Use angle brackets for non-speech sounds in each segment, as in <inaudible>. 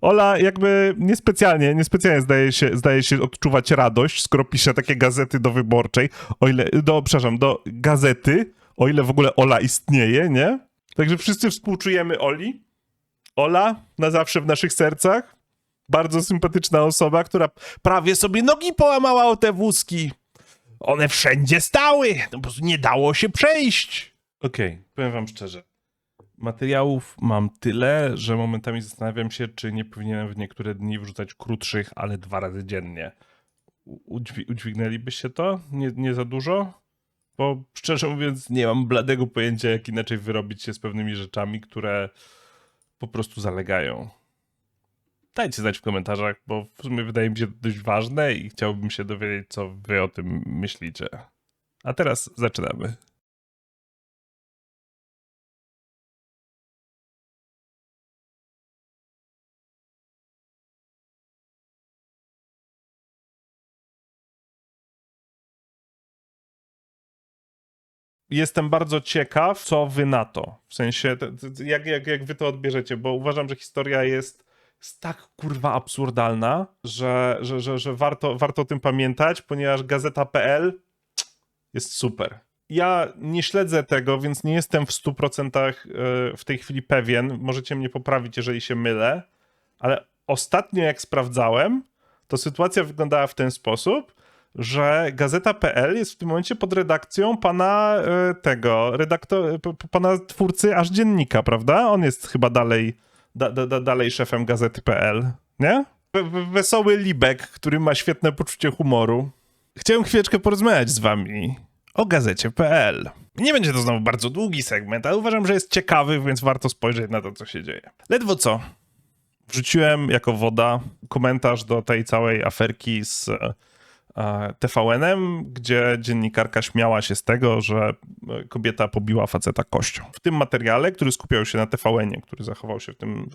Ola jakby niespecjalnie, niespecjalnie zdaje się, zdaje się odczuwać radość, skoro pisze takie gazety do wyborczej, o ile, do, przepraszam, do gazety, o ile w ogóle Ola istnieje, nie? Także wszyscy współczujemy Oli. Ola, na zawsze w naszych sercach. Bardzo sympatyczna osoba, która prawie sobie nogi połamała o te wózki. One wszędzie stały, no po prostu nie dało się przejść. Okej, powiem wam szczerze. Materiałów mam tyle, że momentami zastanawiam się, czy nie powinienem w niektóre dni wrzucać krótszych, ale dwa razy dziennie. Udźwi- udźwignęlibyście to? Nie, nie za dużo? Bo szczerze mówiąc, nie mam bladego pojęcia, jak inaczej wyrobić się z pewnymi rzeczami, które po prostu zalegają. Dajcie znać w komentarzach, bo w sumie wydaje mi się to dość ważne i chciałbym się dowiedzieć, co wy o tym myślicie. A teraz zaczynamy. Jestem bardzo ciekaw, co wy na to. W sensie, jak, jak, jak wy to odbierzecie, bo uważam, że historia jest, jest tak kurwa absurdalna, że, że, że, że warto, warto o tym pamiętać, ponieważ gazeta.pl jest super. Ja nie śledzę tego, więc nie jestem w 100% e, w tej chwili pewien. Możecie mnie poprawić, jeżeli się mylę, ale ostatnio jak sprawdzałem, to sytuacja wyglądała w ten sposób, że gazeta.pl jest w tym momencie pod redakcją pana e, tego, redaktor, pana twórcy aż dziennika, prawda? On jest chyba dalej, da, da, da, dalej szefem gazety.pl, nie? We- we- Wesoły Libek, który ma świetne poczucie humoru. Chciałem chwileczkę porozmawiać z wami o gazecie.pl. Nie będzie to znowu bardzo długi segment, ale uważam, że jest ciekawy, więc warto spojrzeć na to, co się dzieje. Ledwo co. Wrzuciłem jako woda komentarz do tej całej aferki z e, TVN-em, gdzie dziennikarka śmiała się z tego, że e, kobieta pobiła faceta kością. W tym materiale, który skupiał się na TVN-ie, który zachował się w, tym,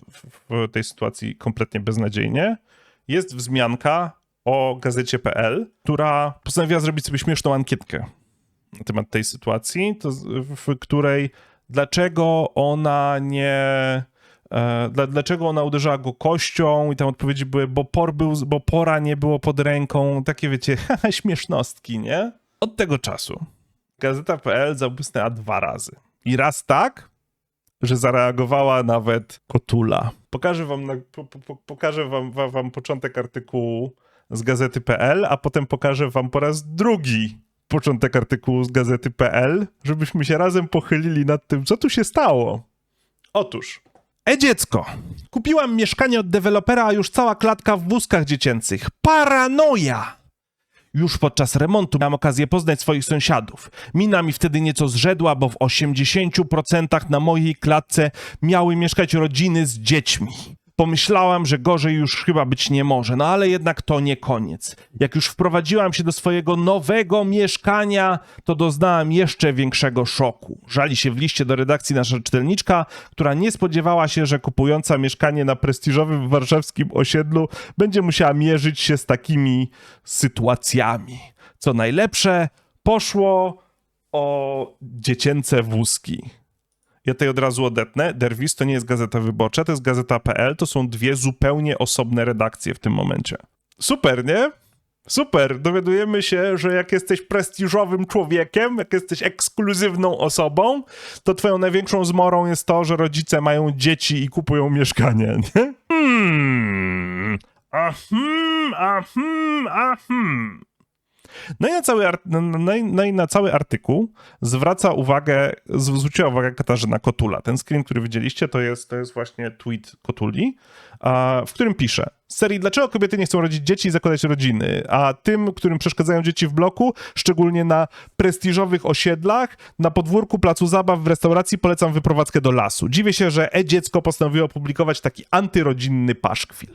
w, tej sytuacji kompletnie beznadziejnie, jest wzmianka o gazecie.pl, która postanowiła zrobić sobie śmieszną ankietkę na temat tej sytuacji, w której dlaczego ona nie. E, dla, dlaczego ona uderzyła go kością i tam odpowiedzi były, bo, por był, bo pora nie było pod ręką, takie wiecie, <laughs> śmiesznostki, nie? Od tego czasu Gazeta.pl zabłysnęła dwa razy. I raz tak, że zareagowała nawet Kotula. Pokażę wam, na, po, po- pokażę wam, wam, wam początek artykułu z gazety.pl, a potem pokażę wam po raz drugi początek artykułu z gazety.pl, żebyśmy się razem pochylili nad tym, co tu się stało. Otóż, e dziecko, kupiłam mieszkanie od dewelopera, a już cała klatka w wózkach dziecięcych. Paranoja! Już podczas remontu miałem okazję poznać swoich sąsiadów. Mina mi wtedy nieco zrzedła, bo w 80% na mojej klatce miały mieszkać rodziny z dziećmi. Pomyślałam, że gorzej już chyba być nie może, no ale jednak to nie koniec. Jak już wprowadziłam się do swojego nowego mieszkania, to doznałam jeszcze większego szoku. Żali się w liście do redakcji nasza czytelniczka, która nie spodziewała się, że kupująca mieszkanie na prestiżowym warszawskim osiedlu będzie musiała mierzyć się z takimi sytuacjami. Co najlepsze, poszło o dziecięce wózki. Ja tutaj od razu odetnę. Derwis to nie jest gazeta wyborcza, to jest gazeta.pl. To są dwie zupełnie osobne redakcje w tym momencie. Super, nie? Super. Dowiadujemy się, że jak jesteś prestiżowym człowiekiem, jak jesteś ekskluzywną osobą, to twoją największą zmorą jest to, że rodzice mają dzieci i kupują mieszkanie, nie? Hmm. Ahm. No i na cały, art- no, no, i- no i na cały artykuł zwraca uwagę, zwróciła uwagę Katarzyna Kotula. Ten screen, który widzieliście, to jest, to jest właśnie tweet Kotuli, w którym pisze z serii Dlaczego kobiety nie chcą rodzić dzieci i zakładać rodziny, a tym, którym przeszkadzają dzieci w bloku, szczególnie na prestiżowych osiedlach, na podwórku placu zabaw w restauracji polecam wyprowadzkę do lasu. Dziwię się, że e-dziecko postanowiło opublikować taki antyrodzinny paszkwil.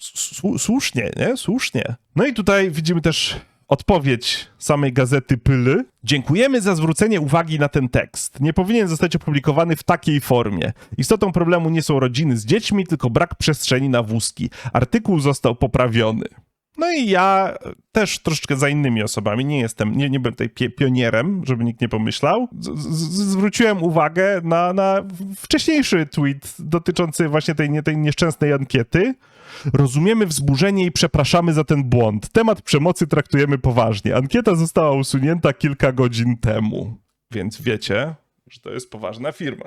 Słu- Słusznie, nie? Słusznie. No i tutaj widzimy też odpowiedź samej gazety Pyly. Dziękujemy za zwrócenie uwagi na ten tekst. Nie powinien zostać opublikowany w takiej formie. Istotą problemu nie są rodziny z dziećmi, tylko brak przestrzeni na wózki. Artykuł został poprawiony. No i ja też troszeczkę za innymi osobami, nie jestem, nie, nie byłem tutaj pie, pionierem, żeby nikt nie pomyślał. Z, z, zwróciłem uwagę na, na wcześniejszy tweet dotyczący właśnie tej, nie, tej nieszczęsnej ankiety. Rozumiemy wzburzenie i przepraszamy za ten błąd. Temat przemocy traktujemy poważnie. Ankieta została usunięta kilka godzin temu. Więc wiecie, że to jest poważna firma.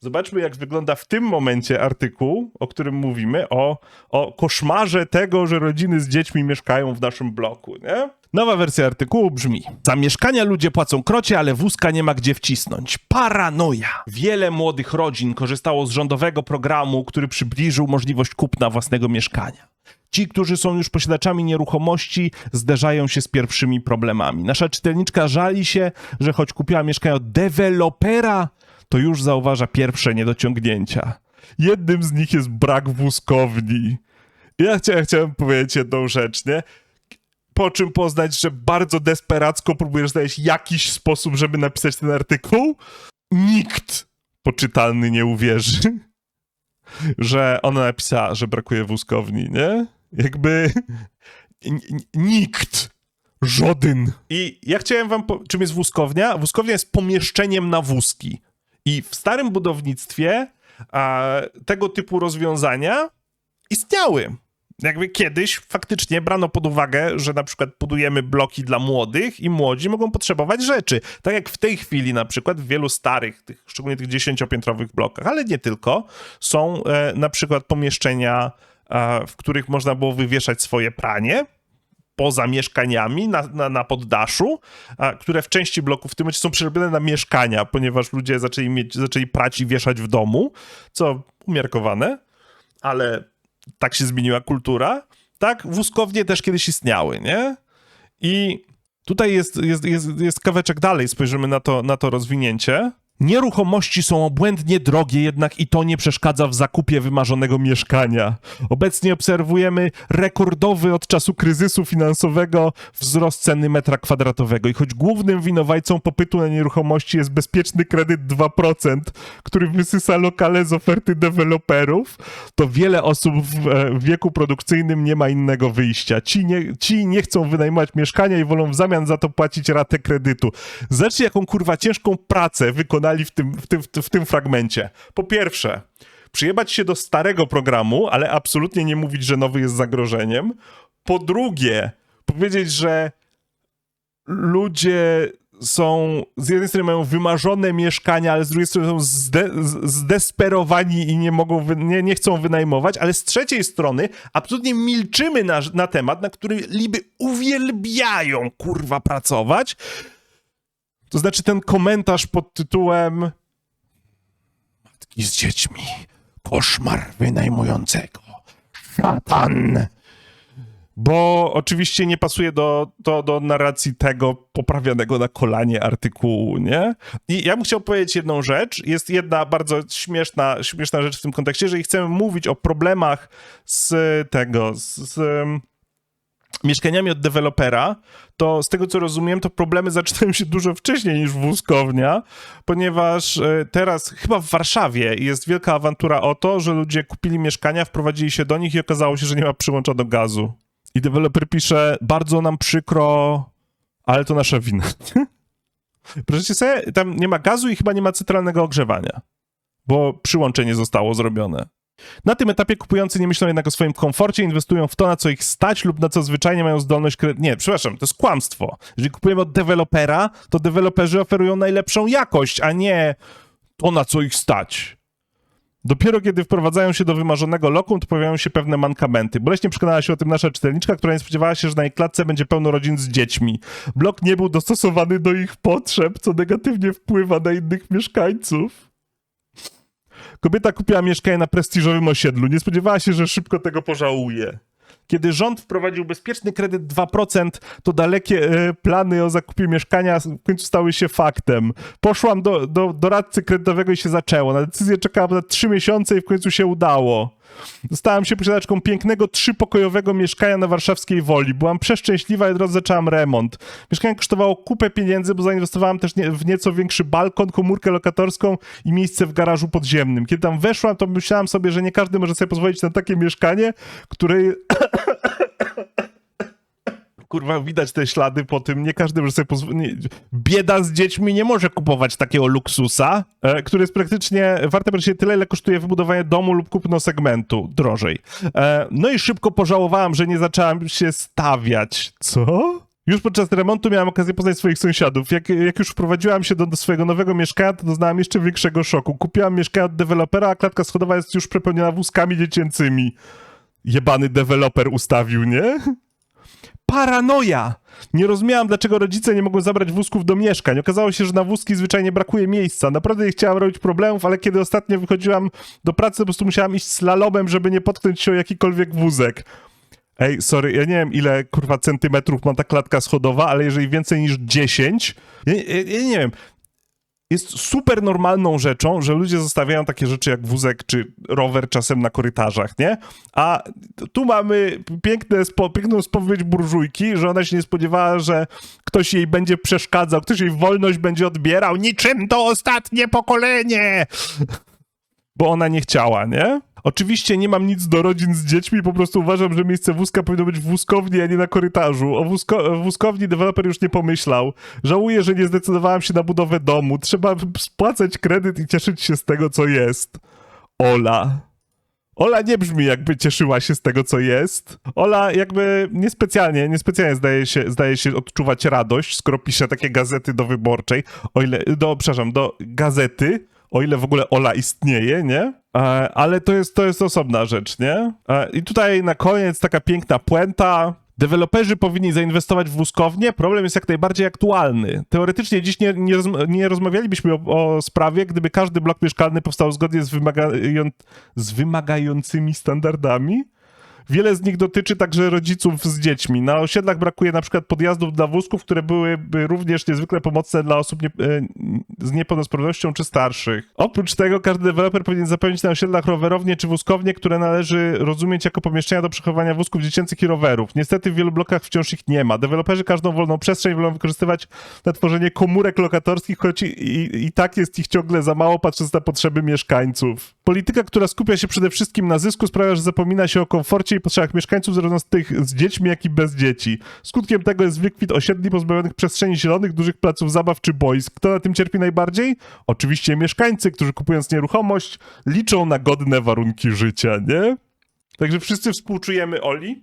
Zobaczmy, jak wygląda w tym momencie artykuł, o którym mówimy, o, o koszmarze tego, że rodziny z dziećmi mieszkają w naszym bloku, nie? Nowa wersja artykułu brzmi: Za mieszkania ludzie płacą krocie, ale wózka nie ma gdzie wcisnąć. Paranoja. Wiele młodych rodzin korzystało z rządowego programu, który przybliżył możliwość kupna własnego mieszkania. Ci, którzy są już posiadaczami nieruchomości, zderzają się z pierwszymi problemami. Nasza czytelniczka żali się, że choć kupiła mieszkanie od dewelopera, to już zauważa pierwsze niedociągnięcia. Jednym z nich jest brak wózkowni. Ja chciałem, chciałem powiedzieć jedną rzecz, nie? Po czym poznać, że bardzo desperacko próbujesz znaleźć jakiś sposób, żeby napisać ten artykuł? Nikt poczytalny nie uwierzy, <laughs> że ona napisała, że brakuje wózkowni, nie? Jakby nikt. Żaden. I ja chciałem wam. Po... Czym jest wózkownia? Wózkownia jest pomieszczeniem na wózki. I w starym budownictwie a, tego typu rozwiązania istniały. Jakby kiedyś faktycznie brano pod uwagę, że na przykład budujemy bloki dla młodych i młodzi mogą potrzebować rzeczy. Tak jak w tej chwili na przykład w wielu starych, tych, szczególnie tych dziesięciopiętrowych blokach, ale nie tylko, są e, na przykład pomieszczenia, e, w których można było wywieszać swoje pranie, poza mieszkaniami na, na, na poddaszu, a, które w części bloków w tym momencie są przerobione na mieszkania, ponieważ ludzie zaczęli, mieć, zaczęli prać i wieszać w domu, co umiarkowane, ale tak się zmieniła kultura. Tak, wózkownie też kiedyś istniały, nie? I tutaj jest, jest, jest, jest kaweczek dalej, spojrzymy na to, na to rozwinięcie. Nieruchomości są obłędnie drogie, jednak i to nie przeszkadza w zakupie wymarzonego mieszkania. Obecnie obserwujemy rekordowy od czasu kryzysu finansowego wzrost ceny metra kwadratowego i choć głównym winowajcą popytu na nieruchomości jest bezpieczny kredyt 2%, który wysysa lokale z oferty deweloperów, to wiele osób w, e, w wieku produkcyjnym nie ma innego wyjścia. Ci nie, ci nie chcą wynajmować mieszkania i wolą w zamian za to płacić ratę kredytu. Zobaczcie, jaką kurwa ciężką pracę w tym, w, tym, w tym fragmencie. Po pierwsze, przyjebać się do starego programu, ale absolutnie nie mówić, że nowy jest zagrożeniem. Po drugie, powiedzieć, że ludzie są, z jednej strony mają wymarzone mieszkania, ale z drugiej strony są zde, zdesperowani i nie mogą, nie, nie chcą wynajmować, ale z trzeciej strony absolutnie milczymy na, na temat, na który liby uwielbiają, kurwa, pracować. To znaczy ten komentarz pod tytułem Matki z dziećmi, koszmar wynajmującego, szatan. Bo oczywiście nie pasuje do, do, do narracji tego poprawianego na kolanie artykułu, nie? I ja bym chciał powiedzieć jedną rzecz. Jest jedna bardzo śmieszna, śmieszna rzecz w tym kontekście. Jeżeli chcemy mówić o problemach z tego, z, z mieszkaniami od dewelopera, to z tego co rozumiem, to problemy zaczynają się dużo wcześniej niż wózkownia, ponieważ e, teraz chyba w Warszawie jest wielka awantura o to, że ludzie kupili mieszkania, wprowadzili się do nich i okazało się, że nie ma przyłącza do gazu. I deweloper pisze, bardzo nam przykro, ale to nasza wina. <laughs> Proszę sobie, tam nie ma gazu i chyba nie ma centralnego ogrzewania, bo przyłączenie zostało zrobione. Na tym etapie kupujący nie myślą jednak o swoim komforcie, inwestują w to, na co ich stać lub na co zwyczajnie mają zdolność kredytu. Nie, przepraszam, to jest kłamstwo. Jeżeli kupujemy od dewelopera, to deweloperzy oferują najlepszą jakość, a nie to, na co ich stać. Dopiero kiedy wprowadzają się do wymarzonego lokum, to pojawiają się pewne mankamenty. Boleśnie przekonała się o tym nasza czytelniczka, która nie spodziewała się, że na jej klatce będzie pełno rodzin z dziećmi. Blok nie był dostosowany do ich potrzeb, co negatywnie wpływa na innych mieszkańców. Kobieta kupiła mieszkanie na prestiżowym osiedlu. Nie spodziewała się, że szybko tego pożałuje. Kiedy rząd wprowadził bezpieczny kredyt 2%, to dalekie e, plany o zakupie mieszkania w końcu stały się faktem. Poszłam do, do doradcy kredytowego i się zaczęło. Na decyzję czekałam na 3 miesiące i w końcu się udało. Zostałam się posiadaczką pięknego, trzypokojowego mieszkania na warszawskiej Woli. Byłam przeszczęśliwa i od razu zaczęłam remont. Mieszkanie kosztowało kupę pieniędzy, bo zainwestowałam też nie, w nieco większy balkon, komórkę lokatorską i miejsce w garażu podziemnym. Kiedy tam weszłam, to myślałam sobie, że nie każdy może sobie pozwolić na takie mieszkanie, które kurwa, widać te ślady po tym, nie każdy może sobie pozwolić. Bieda z dziećmi nie może kupować takiego luksusa, e, który jest praktycznie, warte praktycznie tyle, ile kosztuje wybudowanie domu lub kupno segmentu, drożej. E, no i szybko pożałowałem, że nie zacząłem się stawiać. Co? Już podczas remontu miałem okazję poznać swoich sąsiadów. Jak, jak już wprowadziłam się do, do swojego nowego mieszkania, to doznałam jeszcze większego szoku. Kupiłam mieszkanie od dewelopera, a klatka schodowa jest już przepełniona wózkami dziecięcymi. Jebany deweloper ustawił, nie? Paranoja! Nie rozumiałam, dlaczego rodzice nie mogą zabrać wózków do mieszkań. Okazało się, że na wózki zwyczajnie brakuje miejsca. Naprawdę nie chciałam robić problemów, ale kiedy ostatnio wychodziłam do pracy, po prostu musiałam iść slalomem, żeby nie potknąć się o jakikolwiek wózek. Ej, sorry, ja nie wiem ile kurwa centymetrów ma ta klatka schodowa, ale jeżeli więcej niż 10, ja, ja, ja nie wiem. Jest super normalną rzeczą, że ludzie zostawiają takie rzeczy jak wózek czy rower czasem na korytarzach, nie? A tu mamy piękne spo, piękną spowiedź burżujki, że ona się nie spodziewała, że ktoś jej będzie przeszkadzał, ktoś jej wolność będzie odbierał. Niczym to ostatnie pokolenie! Bo ona nie chciała, nie? Oczywiście nie mam nic do rodzin z dziećmi, po prostu uważam, że miejsce wózka powinno być w wózkowni, a nie na korytarzu. O wózko wózkowni deweloper już nie pomyślał. Żałuję, że nie zdecydowałem się na budowę domu. Trzeba spłacać kredyt i cieszyć się z tego, co jest. Ola. Ola nie brzmi, jakby cieszyła się z tego, co jest. Ola jakby niespecjalnie, niespecjalnie zdaje się, zdaje się odczuwać radość, skoro pisze takie gazety do wyborczej, o ile, do, przepraszam, do gazety, o ile w ogóle Ola istnieje, nie? E, ale to jest, to jest osobna rzecz, nie? E, I tutaj na koniec taka piękna puenta. Deweloperzy powinni zainwestować w wózkownię. Problem jest jak najbardziej aktualny. Teoretycznie dziś nie, nie, nie rozmawialibyśmy o, o, sprawie, gdyby każdy blok mieszkalny powstał zgodnie z, wymagają- z wymagającymi standardami. Wiele z nich dotyczy także rodziców z dziećmi. Na osiedlach brakuje na przykład podjazdów dla wózków, które byłyby również niezwykle pomocne dla osób nie, e, z niepełnosprawnością czy starszych. Oprócz tego każdy deweloper powinien zapewnić na osiedlach rowerownie czy wózkownie, które należy rozumieć jako pomieszczenia do przechowywania wózków dziecięcych i rowerów. Niestety w wielu blokach wciąż ich nie ma. Deweloperzy każdą wolną przestrzeń wolą wykorzystywać na tworzenie komórek lokatorskich, choć i, i, i tak jest ich ciągle za mało, patrząc na potrzeby mieszkańców. Polityka, która skupia się przede wszystkim na zysku, sprawia, że zapomina się o komforcie i potrzebach mieszkańców, zarówno z tych z dziećmi, jak i bez dzieci. Skutkiem tego jest wykwit osiedli pozbawionych przestrzeni zielonych, dużych placów zabaw czy boisk. Kto na tym cierpi najbardziej? Oczywiście mieszkańcy, którzy kupując nieruchomość, liczą na godne warunki życia, nie? Także wszyscy współczujemy Oli.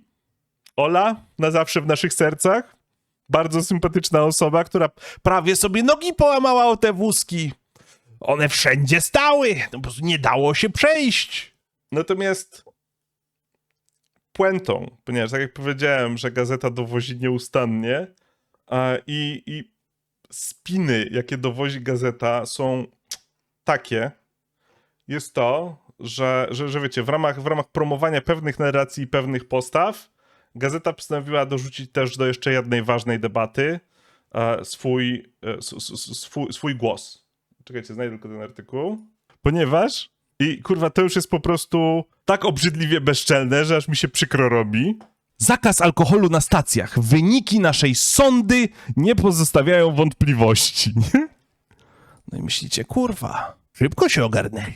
Ola, na zawsze w naszych sercach. Bardzo sympatyczna osoba, która prawie sobie nogi połamała o te wózki. One wszędzie stały, no po prostu nie dało się przejść. Natomiast puentą, ponieważ tak jak powiedziałem, że gazeta dowozi nieustannie i, i spiny, jakie dowozi gazeta są takie, jest to, że, że, że wiecie, w ramach, w ramach promowania pewnych narracji i pewnych postaw, gazeta postanowiła dorzucić też do jeszcze jednej ważnej debaty e, swój, e, swój, swój głos. Czekajcie, znajdę tylko ten artykuł. Ponieważ, i kurwa, to już jest po prostu tak obrzydliwie bezczelne, że aż mi się przykro robi. Zakaz alkoholu na stacjach. Wyniki naszej sądy nie pozostawiają wątpliwości. <laughs> No i myślicie, kurwa, szybko się ogarnęli.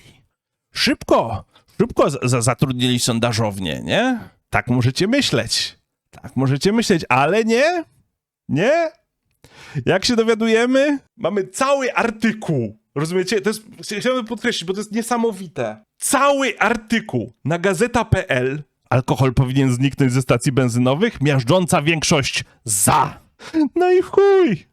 Szybko, szybko za- zatrudnili sondażownię, nie? Tak możecie myśleć. Tak możecie myśleć, ale nie. Nie. Jak się dowiadujemy, mamy cały artykuł. Rozumiecie? To jest, chciałbym podkreślić, bo to jest niesamowite. Cały artykuł na gazeta.pl Alkohol powinien zniknąć ze stacji benzynowych, miażdżąca większość za. No i chuj.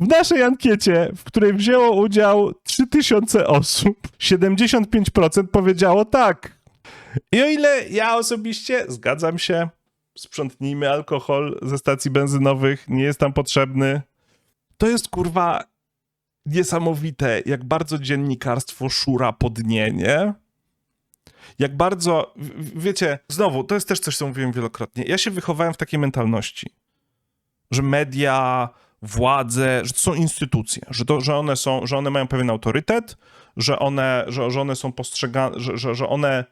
W naszej ankiecie, w której wzięło udział 3000 osób, 75% powiedziało tak. I o ile ja osobiście zgadzam się, sprzątnijmy alkohol ze stacji benzynowych, nie jest tam potrzebny, to jest kurwa niesamowite, jak bardzo dziennikarstwo szura po dnie, nie? Jak bardzo, wiecie, znowu, to jest też coś, co mówiłem wielokrotnie. Ja się wychowałem w takiej mentalności, że media, władze, że to są instytucje, że, to, że, one, są, że one mają pewien autorytet, że one, że, że one są postrzegane, że, że, że one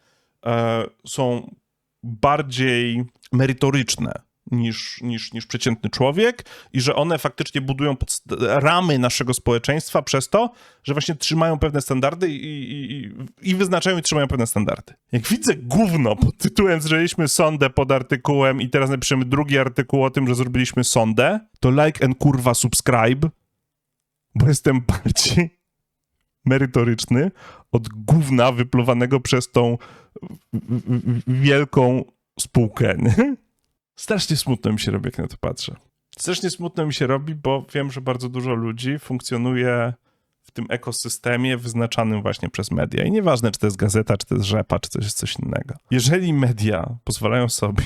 e, są bardziej merytoryczne niż, niż, niż przeciętny człowiek i że one faktycznie budują ramy naszego społeczeństwa przez to, że właśnie trzymają pewne standardy i, i, i, wyznaczają i trzymają pewne standardy. Jak widzę gówno pod tytułem zrobiliśmy sondę pod artykułem i teraz napiszemy drugi artykuł o tym, że zrobiliśmy sondę, to like and kurwa subscribe, bo jestem <laughs> bardziej merytoryczny od gówna wypluwanego przez tą wielką spółkę. Nie? Strasznie smutno mi się robi, jak na to patrzę. Strasznie smutno mi się robi, bo wiem, że bardzo dużo ludzi funkcjonuje w tym ekosystemie wyznaczanym właśnie przez media. I nieważne, czy to jest gazeta, czy to jest rzepa, czy to jest coś innego. Jeżeli media pozwalają sobie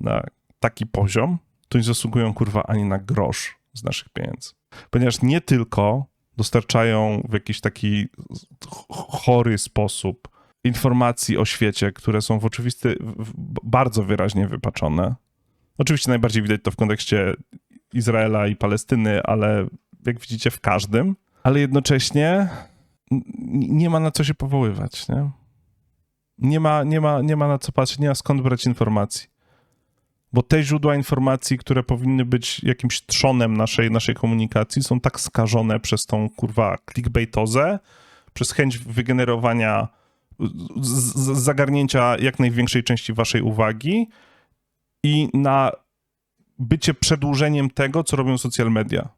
na taki poziom, to nie zasługują kurwa ani na grosz z naszych pieniędzy. Ponieważ nie tylko dostarczają w jakiś taki ch- chory sposób informacji o świecie, które są w oczywisty, bardzo wyraźnie wypaczone. Oczywiście najbardziej widać to w kontekście Izraela i Palestyny, ale jak widzicie w każdym, ale jednocześnie nie ma na co się powoływać, nie? Nie ma, nie ma, nie ma na co patrzeć, nie ma skąd brać informacji. Bo te źródła informacji, które powinny być jakimś trzonem naszej, naszej komunikacji, są tak skażone przez tą kurwa clickbaitozę, przez chęć wygenerowania, z, z, zagarnięcia jak największej części waszej uwagi i na bycie przedłużeniem tego, co robią social media,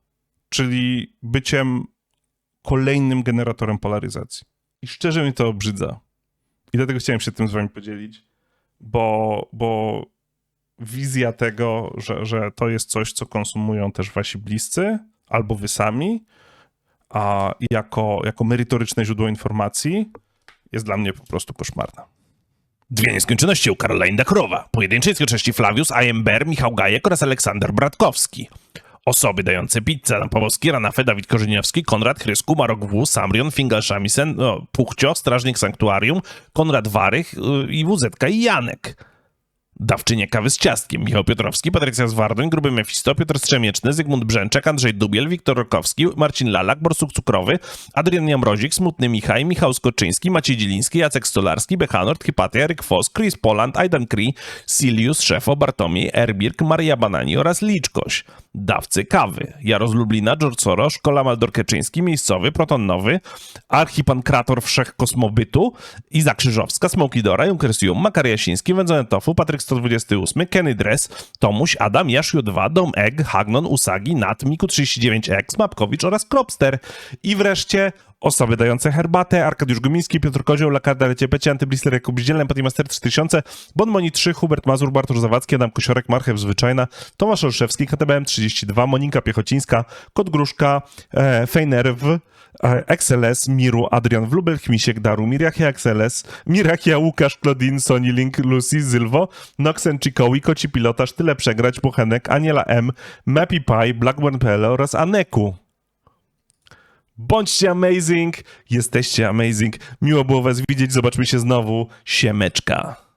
czyli byciem kolejnym generatorem polaryzacji. I szczerze mi to obrzydza. I dlatego chciałem się tym z wami podzielić, bo, bo wizja tego, że, że to jest coś, co konsumują też wasi bliscy albo wy sami, a jako, jako merytoryczne źródło informacji jest dla mnie po prostu koszmarna. Dwie nieskończoności u Caroline Dachrowa. Pojedynczej skończoności Flavius, Ayember, Michał Gajek oraz Aleksander Bratkowski. Osoby dające pizzę na Pawłowski, Ranafę, Dawid Korzeniowski, Konrad Chrysku, Marok W, Samrion, Fingal Shamisen, no, Puchcio, Strażnik Sanktuarium, Konrad Warych yy, i WZK i Janek. Dawczynie kawy z ciastkiem. Michał Piotrowski, Patrycja Zwardoń, Gruby Mefisto, Piotr Strzemieczny, Zygmunt Brzęczek, Andrzej Dubiel, Wiktor Rokowski, Marcin Lalak, Borsuk Cukrowy, Adrian Jamrozik, Smutny Michał, Michał Skoczyński, Maciej Dzieliński, Jacek Stolarski, Bechanort, Hipatia, Ryk Fos, Chris Poland, Aidan Cree, Silius, Szefo, Bartomiej, Erbirk, Maria Banani oraz Liczkoś. Dawcy kawy. Jaroz Lublina, George Soros, Kola Maldorkeczyński, Miejscowy, Proton Nowy, Archipankrator Wszechkosmobytu, Iza Krzyżowska, Smoky Dora, Junkersium, Makar Jasiński, Wędzone Tofu, Patryk 128, Kenny Dress, Tomuś, Adam, Jaszu 2, Dom Egg, Hagnon, Usagi, Nat, Miku 39X, Mapkowicz oraz Kropster. I wreszcie osoby dające herbatę, Arkadiusz Gumiński, Piotr Kozioł, Lakarda, Lecie Pecie, Antyblister, Jakub Zdzielny, Patimaster 3000, Bonmoni 3, Hubert Mazur, Bartosz Zawadzki, Adam Kosiorek, Marchew Zwyczajna, Tomasz Olszewski, KTBM 32, Monika Piechocińska, Kot Gruszka, e, Fejnerw, e, XLS, Miru, Adrian Wlubel, Chmisiek, Daru, Miriachia XLS, Mirakia, Łukasz, Claudine, Sony Link, Lucy, Zylwo, Noxen, Chikowi, Koci Pilotaż, Tyle Przegrać, Bochenek, Aniela M, Mappy Pie, Blackburn.pl oraz Aneku. Bądźcie amazing, jesteście amazing. Miło było was widzieć, zobaczmy się znowu. Siemeczka.